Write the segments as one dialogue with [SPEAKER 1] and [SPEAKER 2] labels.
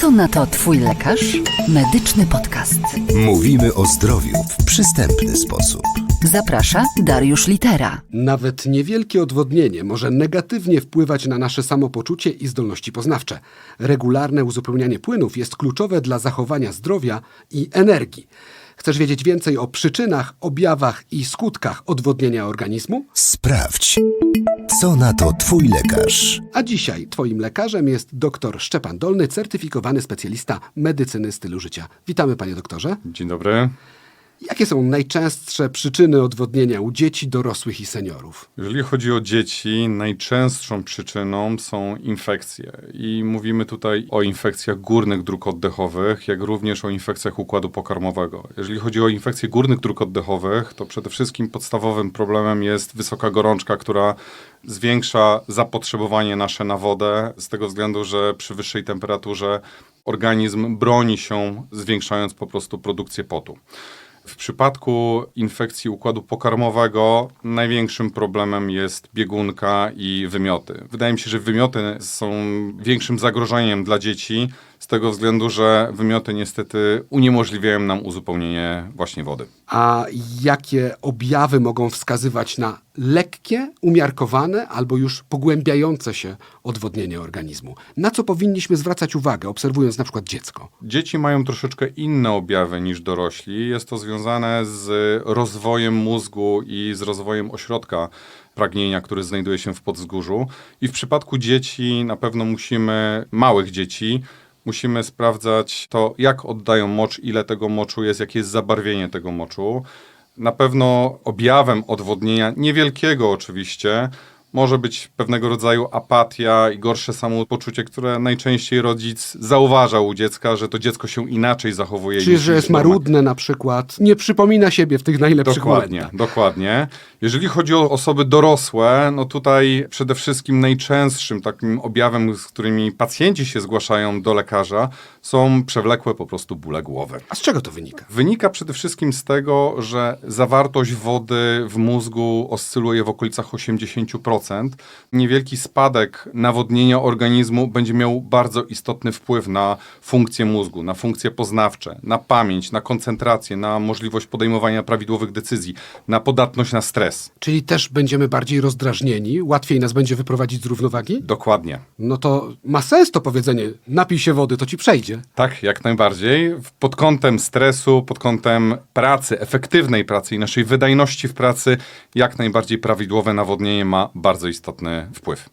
[SPEAKER 1] Co na to Twój lekarz? Medyczny podcast.
[SPEAKER 2] Mówimy o zdrowiu w przystępny sposób.
[SPEAKER 1] Zaprasza Dariusz Litera.
[SPEAKER 3] Nawet niewielkie odwodnienie może negatywnie wpływać na nasze samopoczucie i zdolności poznawcze. Regularne uzupełnianie płynów jest kluczowe dla zachowania zdrowia i energii. Chcesz wiedzieć więcej o przyczynach, objawach i skutkach odwodnienia organizmu?
[SPEAKER 2] Sprawdź, co na to Twój lekarz.
[SPEAKER 3] A dzisiaj Twoim lekarzem jest dr Szczepan Dolny, certyfikowany specjalista medycyny stylu życia. Witamy, panie doktorze.
[SPEAKER 4] Dzień dobry.
[SPEAKER 3] Jakie są najczęstsze przyczyny odwodnienia u dzieci, dorosłych i seniorów?
[SPEAKER 4] Jeżeli chodzi o dzieci, najczęstszą przyczyną są infekcje. I mówimy tutaj o infekcjach górnych dróg oddechowych, jak również o infekcjach układu pokarmowego. Jeżeli chodzi o infekcje górnych dróg oddechowych, to przede wszystkim podstawowym problemem jest wysoka gorączka, która zwiększa zapotrzebowanie nasze na wodę, z tego względu, że przy wyższej temperaturze organizm broni się, zwiększając po prostu produkcję potu. W przypadku infekcji układu pokarmowego największym problemem jest biegunka i wymioty. Wydaje mi się, że wymioty są większym zagrożeniem dla dzieci, z tego względu, że wymioty niestety uniemożliwiają nam uzupełnienie właśnie wody.
[SPEAKER 3] A jakie objawy mogą wskazywać na lekkie, umiarkowane albo już pogłębiające się odwodnienie organizmu? Na co powinniśmy zwracać uwagę, obserwując na przykład dziecko?
[SPEAKER 4] Dzieci mają troszeczkę inne objawy niż dorośli. Jest to związane z rozwojem mózgu i z rozwojem ośrodka pragnienia, który znajduje się w podzgórzu. I w przypadku dzieci na pewno musimy, małych dzieci, musimy sprawdzać to, jak oddają mocz, ile tego moczu jest, jakie jest zabarwienie tego moczu. Na pewno objawem odwodnienia, niewielkiego oczywiście, może być pewnego rodzaju apatia i gorsze samopoczucie, które najczęściej rodzic zauważa u dziecka, że to dziecko się inaczej zachowuje.
[SPEAKER 3] Czyli, że jest marudne na przykład, nie przypomina siebie w tych najlepszych
[SPEAKER 4] Dokładnie,
[SPEAKER 3] momentach.
[SPEAKER 4] dokładnie. Jeżeli chodzi o osoby dorosłe, no tutaj przede wszystkim najczęstszym takim objawem, z którymi pacjenci się zgłaszają do lekarza, są przewlekłe po prostu bóle głowy.
[SPEAKER 3] A z czego to wynika?
[SPEAKER 4] Wynika przede wszystkim z tego, że zawartość wody w mózgu oscyluje w okolicach 80%. Niewielki spadek nawodnienia organizmu będzie miał bardzo istotny wpływ na funkcję mózgu, na funkcje poznawcze, na pamięć, na koncentrację, na możliwość podejmowania prawidłowych decyzji, na podatność na stres.
[SPEAKER 3] Czyli też będziemy bardziej rozdrażnieni, łatwiej nas będzie wyprowadzić z równowagi?
[SPEAKER 4] Dokładnie.
[SPEAKER 3] No to ma sens to powiedzenie, napij się wody, to ci przejdzie.
[SPEAKER 4] Tak, jak najbardziej. Pod kątem stresu, pod kątem pracy, efektywnej pracy i naszej wydajności w pracy, jak najbardziej prawidłowe nawodnienie ma bardzo istotny wpływ.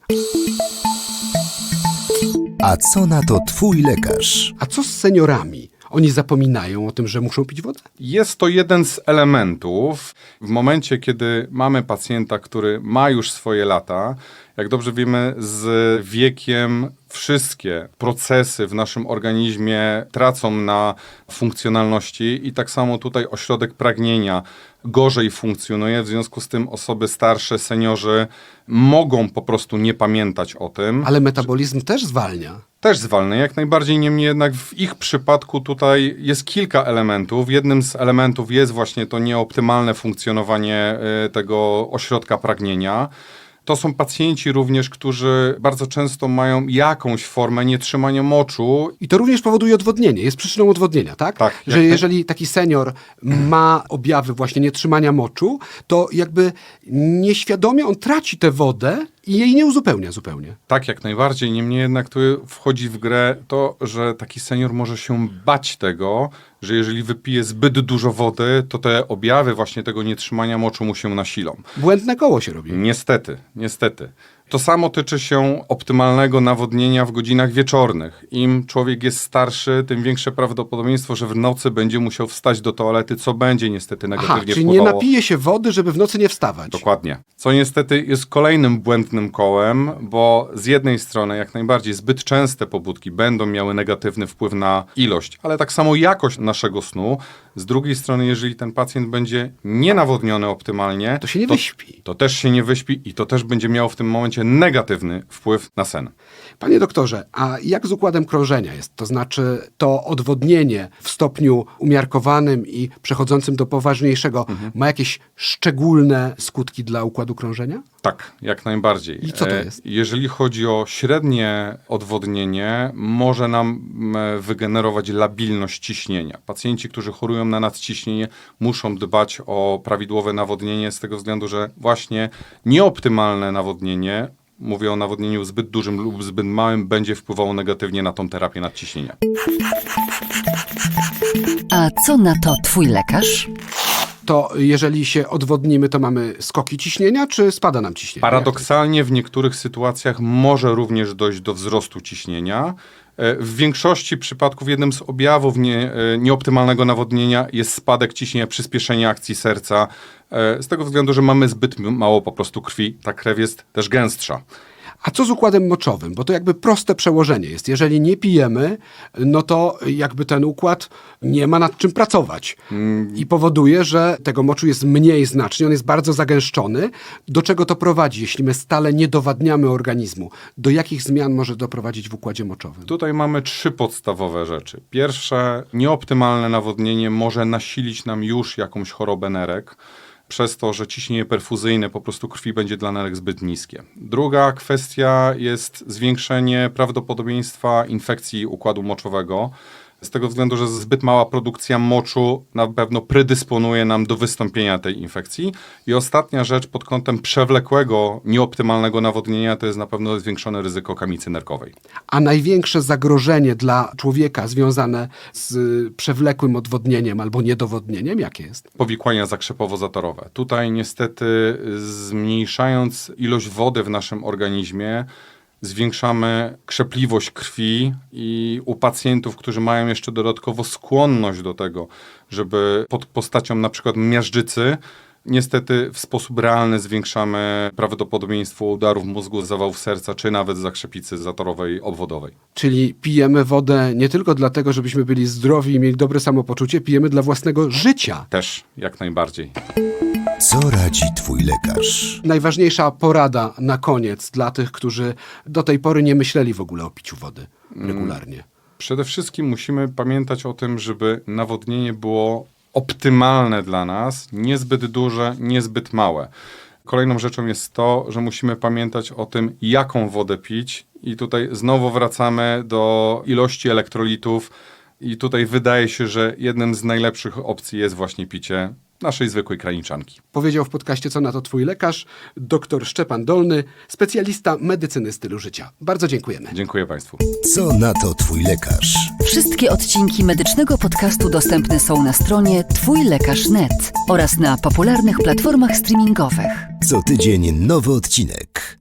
[SPEAKER 2] A co na to Twój lekarz?
[SPEAKER 3] A co z seniorami? Oni zapominają o tym, że muszą pić wodę?
[SPEAKER 4] Jest to jeden z elementów. W momencie, kiedy mamy pacjenta, który ma już swoje lata, jak dobrze wiemy, z wiekiem wszystkie procesy w naszym organizmie tracą na funkcjonalności i tak samo tutaj ośrodek pragnienia gorzej funkcjonuje. W związku z tym osoby starsze, seniorzy mogą po prostu nie pamiętać o tym.
[SPEAKER 3] Ale metabolizm też zwalnia.
[SPEAKER 4] Też zwalny, jak najbardziej, niemniej jednak w ich przypadku tutaj jest kilka elementów. Jednym z elementów jest właśnie to nieoptymalne funkcjonowanie y, tego ośrodka pragnienia. To są pacjenci również, którzy bardzo często mają jakąś formę nietrzymania moczu
[SPEAKER 3] I to również powoduje odwodnienie, jest przyczyną odwodnienia, tak?
[SPEAKER 4] Tak,
[SPEAKER 3] Że
[SPEAKER 4] jak
[SPEAKER 3] jeżeli taki senior ma objawy właśnie nietrzymania moczu, to jakby nieświadomie on traci tę wodę i jej nie uzupełnia zupełnie.
[SPEAKER 4] Tak, jak najbardziej. Niemniej jednak tu wchodzi w grę to, że taki senior może się bać tego, że jeżeli wypije zbyt dużo wody, to te objawy właśnie tego nietrzymania moczu mu się nasilą.
[SPEAKER 3] Błędne koło się robi.
[SPEAKER 4] Niestety, niestety. To samo tyczy się optymalnego nawodnienia w godzinach wieczornych. Im człowiek jest starszy, tym większe prawdopodobieństwo, że w nocy będzie musiał wstać do toalety, co będzie niestety
[SPEAKER 3] Aha,
[SPEAKER 4] negatywnie
[SPEAKER 3] czyli nie
[SPEAKER 4] wpływało.
[SPEAKER 3] napije się wody, żeby w nocy nie wstawać.
[SPEAKER 4] Dokładnie. Co niestety jest kolejnym błędnym kołem, bo z jednej strony jak najbardziej zbyt częste pobudki będą miały negatywny wpływ na ilość, ale tak samo jakość naszego snu. Z drugiej strony, jeżeli ten pacjent będzie nienawodniony optymalnie,
[SPEAKER 3] To się nie wyśpi.
[SPEAKER 4] To też się nie wyśpi i to też będzie miało w tym momencie negatywny wpływ na sen.
[SPEAKER 3] Panie doktorze, a jak z układem krążenia jest? To znaczy to odwodnienie w stopniu umiarkowanym i przechodzącym do poważniejszego ma jakieś szczególne skutki dla układu krążenia?
[SPEAKER 4] Tak, jak najbardziej.
[SPEAKER 3] I co to
[SPEAKER 4] E,
[SPEAKER 3] jest?
[SPEAKER 4] Jeżeli chodzi o średnie odwodnienie, może nam wygenerować labilność ciśnienia. Pacjenci, którzy chorują na nadciśnienie, muszą dbać o prawidłowe nawodnienie z tego względu, że właśnie nieoptymalne nawodnienie, mówię o nawodnieniu zbyt dużym lub zbyt małym, będzie wpływało negatywnie na tą terapię nadciśnienia.
[SPEAKER 1] A co na to twój lekarz?
[SPEAKER 3] To jeżeli się odwodnimy, to mamy skoki ciśnienia, czy spada nam ciśnienie?
[SPEAKER 4] Paradoksalnie w niektórych sytuacjach może również dojść do wzrostu ciśnienia. E, W większości przypadków jednym z objawów nie, e, nieoptymalnego nawodnienia jest spadek ciśnienia, przyspieszenie akcji serca. e, Z tego względu, że mamy zbyt mało po prostu krwi, ta krew jest też gęstsza.
[SPEAKER 3] A co z układem moczowym? Bo to jakby proste przełożenie jest. Jeżeli nie pijemy, no to jakby ten układ nie ma nad czym pracować. I powoduje, że tego moczu jest mniej znacznie, on jest bardzo zagęszczony. Do czego to prowadzi, jeśli my stale nie dowadniamy organizmu? Do jakich zmian może doprowadzić w układzie moczowym?
[SPEAKER 4] Tutaj mamy trzy podstawowe rzeczy. Pierwsze, nieoptymalne nawodnienie może nasilić nam już jakąś chorobę nerek, przez to, że ciśnienie perfuzyjne po prostu krwi będzie dla nerek zbyt niskie. Druga kwestia jest zwiększenie prawdopodobieństwa infekcji układu moczowego. Z tego względu, że zbyt mała produkcja moczu na pewno predysponuje nam do wystąpienia tej infekcji. I ostatnia rzecz pod kątem przewlekłego, nieoptymalnego nawodnienia to jest na pewno zwiększone ryzyko kamicy nerkowej.
[SPEAKER 3] A największe zagrożenie dla człowieka związane z y, przewlekłym odwodnieniem albo niedowodnieniem, jakie jest?
[SPEAKER 4] powikłania zakrzepowo-zatorowe. Tutaj niestety y, zmniejszając ilość wody w naszym organizmie, zwiększamy krzepliwość krwi i u pacjentów, którzy mają jeszcze dodatkowo skłonność do tego, żeby pod postacią na przykład miażdżycy, niestety w sposób realny zwiększamy prawdopodobieństwo udarów mózgu, zawałów serca, czy nawet zakrzepicy zatorowej obwodowej.
[SPEAKER 3] Czyli pijemy wodę nie tylko dlatego, żebyśmy byli zdrowi i mieli dobre samopoczucie, pijemy dla własnego życia.
[SPEAKER 4] Też jak najbardziej.
[SPEAKER 2] Co radzi twój lekarz?
[SPEAKER 3] Najważniejsza porada na koniec dla tych, którzy do tej pory nie myśleli w ogóle o piciu wody regularnie.
[SPEAKER 4] Przede wszystkim musimy pamiętać o tym, żeby nawodnienie było optymalne dla nas, niezbyt duże, niezbyt małe. Kolejną rzeczą jest to, że musimy pamiętać o tym, jaką wodę pić, i tutaj znowu wracamy do ilości elektrolitów. I tutaj wydaje się, że jednym z najlepszych opcji jest właśnie picie naszej zwykłej kraniczanki.
[SPEAKER 3] Powiedział w podcaście Co na to Twój lekarz, dr Szczepan Dolny, specjalista medycyny stylu życia. Bardzo dziękujemy.
[SPEAKER 4] Dziękuję Państwu.
[SPEAKER 2] Co na to twój lekarz?
[SPEAKER 1] Wszystkie odcinki medycznego podcastu dostępne są na stronie twójlekarz.net oraz na popularnych platformach streamingowych.
[SPEAKER 2] Co tydzień nowy odcinek.